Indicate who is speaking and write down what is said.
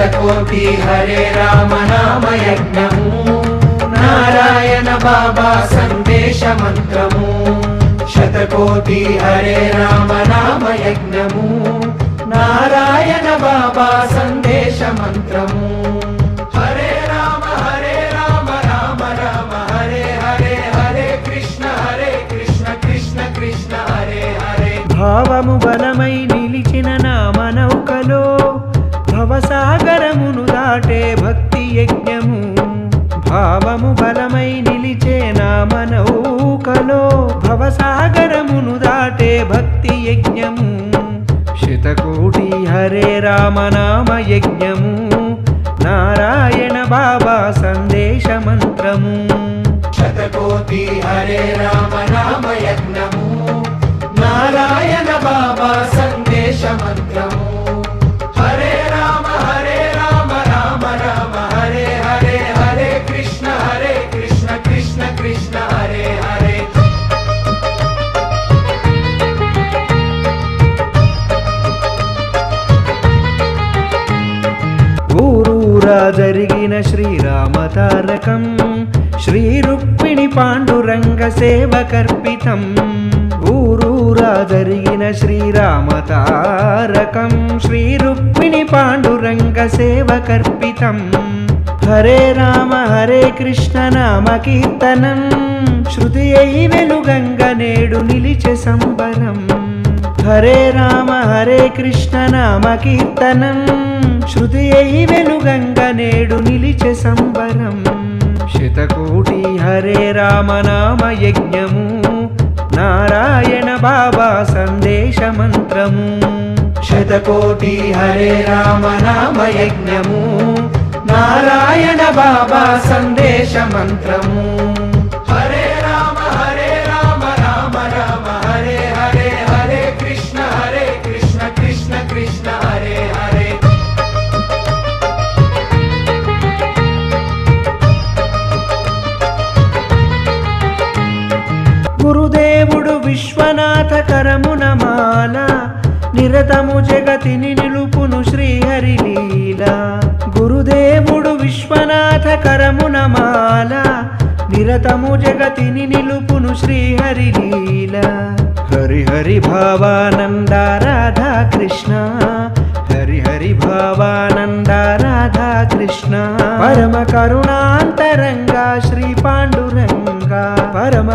Speaker 1: శతకోటి హరే రామ నామ యజ్ఞము. నారాయణ బాబా సందేశ మంత్రము. శతకోటి హరే రామ నామ యజ్ఞము. నారాయణ బాబా సందేశ మంత్రము. హరే రామ హరే రామ రామ రామ హరే హరే హరే కృష్ణ హరే కృష్ణ కృష్ణ కృష్ణ హరే హరే.
Speaker 2: భావము బలమై నిలిచిన భావము బలమై నిలిచే నా మనౌకలో భవసాగరమును దాటే భక్తి యజ్ఞము. శతకోటి హరే రామనామ యజ్ఞము. నారాయణ బాబా సందేశ మంత్రము.
Speaker 1: శతకోటి హరే రామ నామ యజ్ఞము.
Speaker 2: ఊరూరా జరిగిన శ్రీరామ తారకం శ్రీ రుక్మిణి పాండురంగ సేవకర్పితం ఊరూరా జరిగిన శ్రీరామ తారకం శ్రీ రుక్మిణి పాండురంగ సేవకర్పితం హరే రామ హరే కృష్ణ నామ కీర్తనం శృతి అయి వెలుగంగ నేడు నిలిచే సంబరం. హరే రామ హరే కృష్ణ నామ కీర్తనం. శృతి అయి వెలుగంగ నేడు నిలిచే సంబరం. శతకోటి హరే రామనామ యజ్ఞము. నారాయణ బాబా సందేశ మంత్రము.
Speaker 1: శతకోటి హరే రామనామ యజ్ఞము. నారాయణ బాబా సందేశ మంత్రము.
Speaker 2: రథకరమున మాల నిరతము జగతిని నిలుపును శ్రీహరిలీల గురుదేవుడు విశ్వనాథ కరమున మాల నిరతము జగతిని నిలుపును శ్రీహరిలీల హరిహరి హరి హరి భావానంద రాధా కృష్ణ హరి హరి భావానంద రాధా కృష్ణ. పరమ కరుణాంతరంగా శ్రీ పాండురంగా పరమ